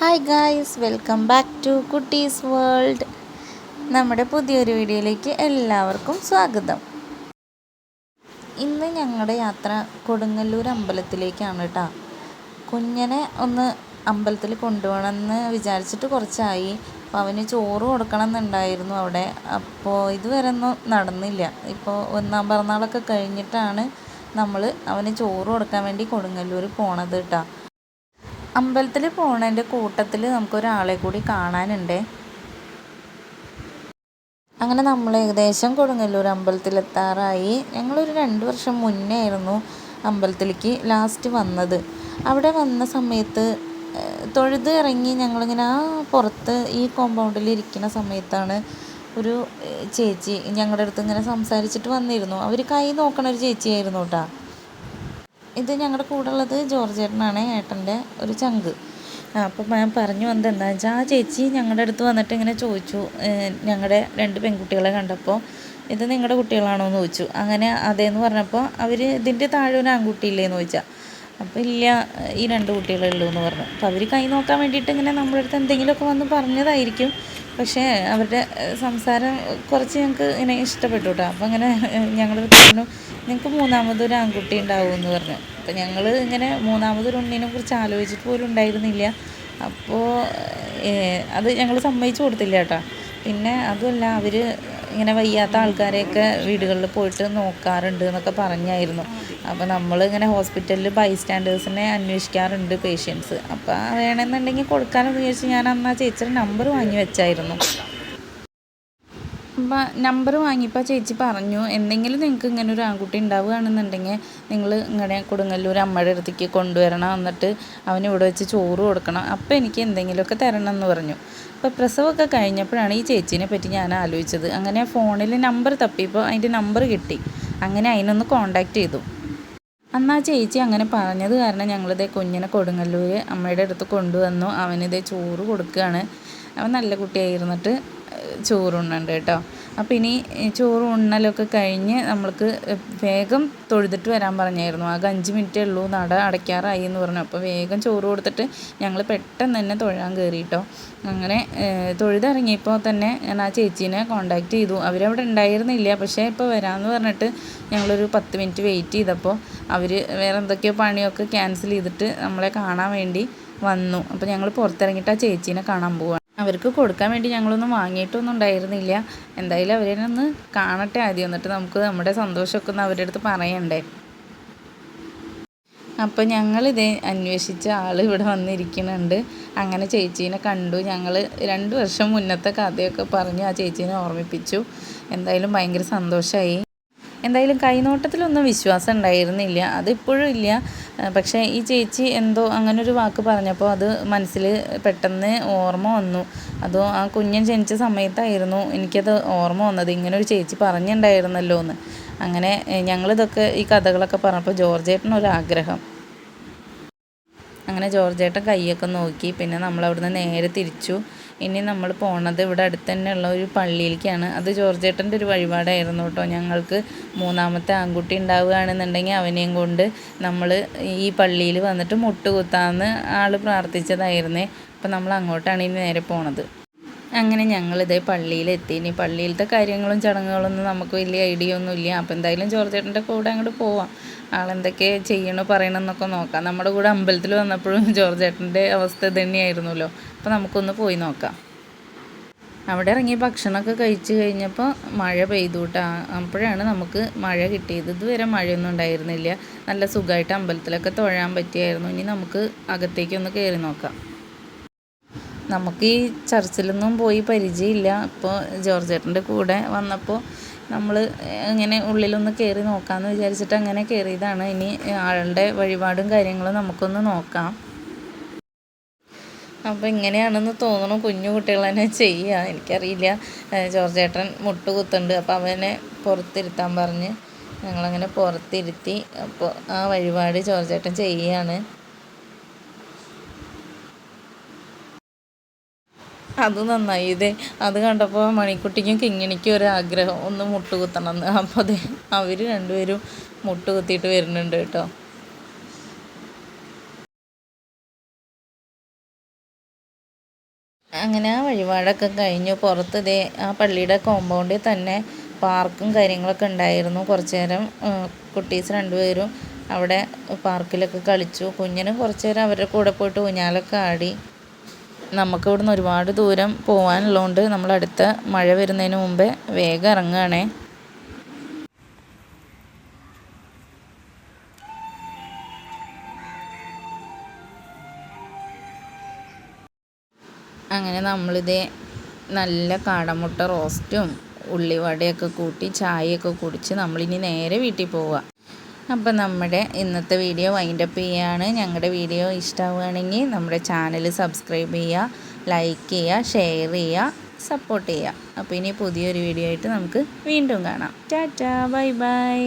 Hi guys welcome back to കുട്ടീസ് world നമ്മുടെ പുതിയൊരു വീഡിയോയിലേക്ക് എല്ലാവർക്കും സ്വാഗതം. ഇന്ന് ഞങ്ങളുടെ യാത്ര കൊടുങ്ങല്ലൂർ അമ്പലത്തിലേക്കാണ് കേട്ടോ കുഞ്ഞനെ ഒന്ന് അമ്പലത്തിൽ കൊണ്ടുപോകണമെന്ന് വിചാരിച്ചിട്ട് കുറച്ചായി. അപ്പോൾ അവന് ചോറ് കൊടുക്കണം എന്നുണ്ടായിരുന്നു അവിടെ. അപ്പോൾ ഇതുവരെ ഒന്നും നടന്നില്ല. ഇപ്പോൾ ഒന്നാം പിറന്നാളൊക്കെ കഴിഞ്ഞിട്ടാണ് നമ്മൾ അവന് ചോറ് കൊടുക്കാൻ വേണ്ടി കൊടുങ്ങല്ലൂർ പോണത് കേട്ടോ അമ്പലത്തിൽ പോണതിന്റെ കൂട്ടത്തിൽ നമുക്കൊരാളെ കൂടി കാണാനുണ്ട്. അങ്ങനെ നമ്മൾ ഏകദേശം കൊടുങ്ങല്ലൂർ അമ്പലത്തിലെത്താറായി. ഞങ്ങളൊരു രണ്ട് വർഷം മുന്നേ ആയിരുന്നു അമ്പലത്തിലേക്ക് ലാസ്റ്റ് വന്നത്. അവിടെ വന്ന സമയത്ത് തൊഴുത് ഇറങ്ങി ഞങ്ങളിങ്ങനെ ആ പുറത്ത് ഈ കോമ്പൗണ്ടിൽ ഇരിക്കുന്ന സമയത്താണ് ഒരു ചേച്ചി ഞങ്ങളുടെ അടുത്ത് ഇങ്ങനെ സംസാരിച്ചിട്ട് വന്നിരുന്നു. അവർ കൈ നോക്കണ ഒരു ചേച്ചിയായിരുന്നു കേട്ടോ ഇത് ഞങ്ങളുടെ കൂടെ ഉള്ളത് ജോർജേട്ടനാണ് ഏട്ടന്റെ ഒരു ചങ്ക്. അപ്പം ഞാൻ പറഞ്ഞു വന്നത് എന്താ വെച്ചാൽ ആ ചേച്ചി ഞങ്ങളുടെ അടുത്ത് വന്നിട്ട് ഇങ്ങനെ ചോദിച്ചു ഞങ്ങളുടെ രണ്ട് പെൺകുട്ടികളെ കണ്ടപ്പോൾ ഇത് നിങ്ങളുടെ കുട്ടികളാണോ എന്ന് ചോദിച്ചു. അങ്ങനെ അതേന്ന് പറഞ്ഞപ്പോൾ അവർ ഇതിന്റെ താഴെ ഒരു ആൺകുട്ടിയില്ലേന്ന് ചോദിച്ചാൽ അപ്പോൾ ഇല്ല ഈ രണ്ട് കുട്ടികളേ ഉള്ളൂ എന്ന് പറഞ്ഞു. അപ്പോൾ അവർ കൈ നോക്കാൻ വേണ്ടിയിട്ട് ഇങ്ങനെ നമ്മുടെ അടുത്ത് എന്തെങ്കിലുമൊക്കെ വന്ന് പറഞ്ഞതായിരിക്കും. പക്ഷേ അവരുടെ സംസാരം കുറച്ച് ഞങ്ങൾക്ക് ഇങ്ങനെ ഇഷ്ടപ്പെട്ടു കേട്ടോ അപ്പോൾ അങ്ങനെ ഞങ്ങൾ പറഞ്ഞു നിങ്ങൾക്ക് മൂന്നാമതൊരു ആൺകുട്ടി ഉണ്ടാവും എന്ന് പറഞ്ഞു. അപ്പോൾ ഞങ്ങൾ ഇങ്ങനെ മൂന്നാമതൊരു ഉണ്ണിനെ കുറിച്ച് ആലോചിച്ചിട്ട് പോലും ഉണ്ടായിരുന്നില്ല. അപ്പോൾ അത് ഞങ്ങൾ സമ്മതിച്ചു കൊടുത്തില്ല കേട്ടോ പിന്നെ അതുമല്ല അവർ ഇങ്ങനെ വയ്യാത്ത ആൾക്കാരെയൊക്കെ വീടുകളിൽ പോയിട്ട് നോക്കാറുണ്ട് എന്നൊക്കെ പറഞ്ഞായിരുന്നു. അപ്പോൾ നമ്മൾ ഇങ്ങനെ ഹോസ്പിറ്റലിൽ ബൈസ്റ്റാൻഡേഴ്സിനെ അന്വേഷിക്കാറുണ്ട് പേഷ്യൻസ്. അപ്പോൾ വേണമെന്നുണ്ടെങ്കിൽ കൊടുക്കാനെന്ന് വിചാരിച്ച് ഞാൻ അന്ന് ആ ചേച്ചിയുടെ നമ്പർ വാങ്ങി വെച്ചായിരുന്നു. അപ്പം നമ്പർ വാങ്ങിയപ്പോൾ ചേച്ചി പറഞ്ഞു എന്തെങ്കിലും നിങ്ങൾക്ക് ഇങ്ങനെ ഒരു ആൺകുട്ടി ഉണ്ടാവുകയാണെന്നുണ്ടെങ്കിൽ നിങ്ങൾ ഇങ്ങനെ കൊടുങ്ങല്ലൂർ അമ്മയുടെ അടുത്തേക്ക് കൊണ്ടുവരണം. എന്നിട്ട് അവന് ഇവിടെ വെച്ച് ചോറ് കൊടുക്കണം. അപ്പോൾ എനിക്ക് എന്തെങ്കിലുമൊക്കെ തരണം എന്ന് പറഞ്ഞു. അപ്പോൾ പ്രസവമൊക്കെ കഴിഞ്ഞപ്പോഴാണ് ഈ ചേച്ചീനെ പറ്റി ഞാൻ ആലോചിച്ചത്. അങ്ങനെ ഫോണിൽ നമ്പർ തപ്പിയപ്പോൾ അതിന്റെ നമ്പർ കിട്ടി. അങ്ങനെ അതിനൊന്ന് കോണ്ടാക്ട് ചെയ്തു. അന്ന് ആ ചേച്ചി അങ്ങനെ പറഞ്ഞത് കാരണം ഞങ്ങളിതേ കുഞ്ഞിനെ കൊടുങ്ങല്ലൂർ അമ്മയുടെ അടുത്ത് കൊണ്ടുവന്നു. അവനിതേ ചോറ് കൊടുക്കുകയാണ്. അവൻ നല്ല കുട്ടിയായിരുന്നിട്ട് ചോറുണ്ണുണ്ട് കേട്ടോ. അപ്പം ഇനി ചോറ് ഉണ്ണലൊക്കെ കഴിഞ്ഞ് നമ്മൾക്ക് വേഗം തൊഴുതിട്ട് വരാൻ പറഞ്ഞായിരുന്നു. ആകെ അഞ്ച് മിനിറ്റേ ഉള്ളൂ. നട അടയ്ക്കാറായി എന്ന് പറഞ്ഞു. അപ്പോൾ വേഗം ചോറ് കൊടുത്തിട്ട് ഞങ്ങൾ പെട്ടെന്ന് തന്നെ തൊഴാൻ കയറിയിട്ടോ അങ്ങനെ തൊഴുതിറങ്ങിയപ്പോൾ തന്നെ ഞാൻ ആ ചേച്ചീനെ കോണ്ടാക്ട് ചെയ്തു. അവരവിടെ ഉണ്ടായിരുന്നില്ല. പക്ഷേ ഇപ്പോൾ വരാമെന്ന് പറഞ്ഞിട്ട് ഞങ്ങളൊരു പത്ത് മിനിറ്റ് വെയിറ്റ് ചെയ്തപ്പോൾ അവർ വേറെ എന്തൊക്കെയോ പണിയൊക്കെ ക്യാൻസൽ ചെയ്തിട്ട് നമ്മളെ കാണാൻ വേണ്ടി വന്നു. അപ്പോൾ ഞങ്ങൾ പുറത്തിറങ്ങിയിട്ട് ആ ചേച്ചീനെ കാണാൻ പോവാണ്. അവർക്ക് കൊടുക്കാൻ വേണ്ടി ഞങ്ങളൊന്നും വാങ്ങിയിട്ടൊന്നും ഉണ്ടായിരുന്നില്ല. എന്തായാലും അവരെ ഒന്ന് കാണട്ടെ ആദ്യം. എന്നിട്ട് നമുക്ക് നമ്മുടെ സന്തോഷമൊക്കെ ഒന്ന് അവരുടെ അടുത്ത് പറയണ്ടേ. അപ്പോൾ ഞങ്ങളിത് അന്വേഷിച്ച ആൾ ഇവിടെ വന്നിരിക്കുന്നുണ്ട്. അങ്ങനെ ചേച്ചീനെ കണ്ടു. ഞങ്ങൾ രണ്ട് വർഷം മുന്നത്തെ കഥയൊക്കെ പറഞ്ഞു ആ ചേച്ചീനെ ഓർമ്മിപ്പിച്ചു. എന്തായാലും ഭയങ്കര സന്തോഷമായി എന്തായാലും കൈനോട്ടത്തിലൊന്നും വിശ്വാസം ഉണ്ടായിരുന്നില്ല. അതിപ്പോഴും ഇല്ല. പക്ഷേ ഈ ചേച്ചി എന്തോ അങ്ങനെ ഒരു വാക്ക് പറഞ്ഞപ്പോൾ അത് മനസ്സിൽ പെട്ടെന്ന് ഓർമ്മ വന്നു. അതോ ആ കുഞ്ഞൻ ജനിച്ച സമയത്തായിരുന്നു എനിക്കത് ഓർമ്മ വന്നത്. ഇങ്ങനൊരു ചേച്ചി പറഞ്ഞിട്ടുണ്ടായിരുന്നല്ലോ എന്ന് അങ്ങനെ ഞങ്ങളിതൊക്കെ ഈ കഥകളൊക്കെ പറഞ്ഞപ്പോൾ ജോർജേട്ടനൊരാഗ്രഹം അങ്ങനെ ജോർജേട്ടൻ കൈയൊക്കെ നോക്കി. പിന്നെ നമ്മളവിടുന്ന് നേരെ തിരിച്ചു. ഇനി നമ്മൾ പോണത് ഇവിടെ അടുത്ത് തന്നെയുള്ള ഒരു പള്ളിയിലേക്കാണ്. അത് ജോർജേട്ടന്റെ ഒരു വഴിപാടായിരുന്നു കേട്ടോ. ഞങ്ങൾക്ക് മൂന്നാമത്തെ ആൺകുട്ടി ഉണ്ടാവുകയാണെന്നുണ്ടെങ്കിൽ അവനെയും കൊണ്ട് നമ്മൾ ഈ പള്ളിയിൽ വന്നിട്ട് മുട്ടുകുത്താമെന്ന് ആൾ പ്രാർത്ഥിച്ചതായിരുന്നേ. അപ്പം നമ്മൾ അങ്ങോട്ടാണ് ഇനി നേരെ പോണത്. അങ്ങനെ ഞങ്ങളിതേ ഇനി പള്ളിയിലത്തെ കാര്യങ്ങളും ചടങ്ങുകളൊന്നും നമുക്ക് വലിയ ഐഡിയ ഒന്നുമില്ല അപ്പോൾ എന്തായാലും ജോർജേട്ടന്റെ കൂടെ അങ്ങോട്ട് പോവാം. ആളെന്തൊക്കെ ചെയ്യണോ പറയണമെന്നൊക്കെ നോക്കാം. നമ്മുടെ കൂടെ അമ്പലത്തിൽ വന്നപ്പോഴും ജോർജേട്ടന്റെ അവസ്ഥ തന്നെയായിരുന്നല്ലോ അപ്പോൾ നമുക്കൊന്ന് പോയി നോക്കാം. അവിടെ ഇറങ്ങി ഭക്ഷണമൊക്കെ കഴിച്ചു കഴിഞ്ഞപ്പോൾ മഴ പെയ്തു കേട്ടോ. അപ്പോഴാണ് നമുക്ക് മഴ കിട്ടിയത്. ഇതുവരെ മഴയൊന്നും ഉണ്ടായിരുന്നില്ല. നല്ല സുഖമായിട്ട് അമ്പലത്തിലൊക്കെ തൊഴാൻ പറ്റിയായിരുന്നു. ഇനി നമുക്ക് അകത്തേക്കൊന്ന് കയറി നോക്കാം. നമുക്ക് ഈ ചർച്ചിലൊന്നും പോയി പരിചയമില്ല. അപ്പോൾ ജോർജേട്ടന്റെ കൂടെ വന്നപ്പോൾ നമ്മൾ ഇങ്ങനെ ഉള്ളിലൊന്ന് കയറി നോക്കാമെന്ന് വിചാരിച്ചിട്ട് അങ്ങനെ കയറിയതാണ് ഇനി ആളുടെ വഴിപാടും കാര്യങ്ങളും നമുക്കൊന്ന് നോക്കാം. അപ്പോൾ ഇങ്ങനെയാണെന്ന് തോന്നുന്നു കുഞ്ഞു കുട്ടികൾ തന്നെ ചെയ്യുക എനിക്കറിയില്ല. ജോർജേട്ടൻ മുട്ട് കുത്തുണ്ട് അപ്പോൾ അവനെ പുറത്തിരുത്താൻ പറഞ്ഞ് ഞങ്ങളങ്ങനെ പുറത്തിരുത്തി അപ്പോൾ ആ വഴിപാട് ജോർജേട്ടൻ ചെയ്യുകയാണ് അത് നന്നായി. ഇതേ അത് കണ്ടപ്പോൾ മണിക്കുട്ടിക്കും കിങ്ങിണിക്കും ഒരു ആഗ്രഹം. ഒന്ന് മുട്ടുകുത്തണം. എന്ന് അപ്പോൾ അതെ അവർ രണ്ടുപേരും മുട്ടുകുത്തിയിട്ട് വരുന്നുണ്ട് കേട്ടോ. അങ്ങനെ ആ വഴിപാടൊക്കെ കഴിഞ്ഞു. പുറത്ത് ഇതേ ആ പള്ളിയുടെ കോമ്പൗണ്ടിൽ തന്നെ പാർക്കും കാര്യങ്ങളൊക്കെ ഉണ്ടായിരുന്നു. കുറച്ച് നേരം കുട്ടീസ് രണ്ടുപേരും അവിടെ പാർക്കിലൊക്കെ കളിച്ചു. കുഞ്ഞിനും കുറച്ച് നേരം അവരുടെ കൂടെ പോയിട്ട് ഊഞ്ഞാലൊക്കെ ആടി. നമുക്ക് ഇവിടുന്ന് ഒരുപാട് ദൂരം പോകാനുള്ളതുകൊണ്ട് നമ്മൾ അടുത്ത മഴ വരുന്നതിന് മുമ്പേ വേഗം ഇറങ്ങുകയാണേ. അങ്ങനെ നമ്മളിതേ നല്ല കാടമുട്ട റോസ്റ്റും ഉള്ളിവടയൊക്കെ കൂട്ടി ചായയൊക്കെ കുടിച്ച് നമ്മളിനി നേരെ വീട്ടിൽ പോവുക. അപ്പം നമ്മുടെ ഇന്നത്തെ വീഡിയോ വൈൻഡപ്പ് ചെയ്യുകയാണ് ഞങ്ങളുടെ വീഡിയോ ഇഷ്ടമാവുകയാണെങ്കിൽ നമ്മുടെ ചാനൽ സബ്സ്ക്രൈബ് ചെയ്യുക ലൈക്ക് ചെയ്യുക ഷെയർ ചെയ്യുക സപ്പോർട്ട് ചെയ്യുക. അപ്പോൾ ഇനി പുതിയൊരു വീഡിയോ ആയിട്ട് നമുക്ക് വീണ്ടും കാണാം. Tata bye bye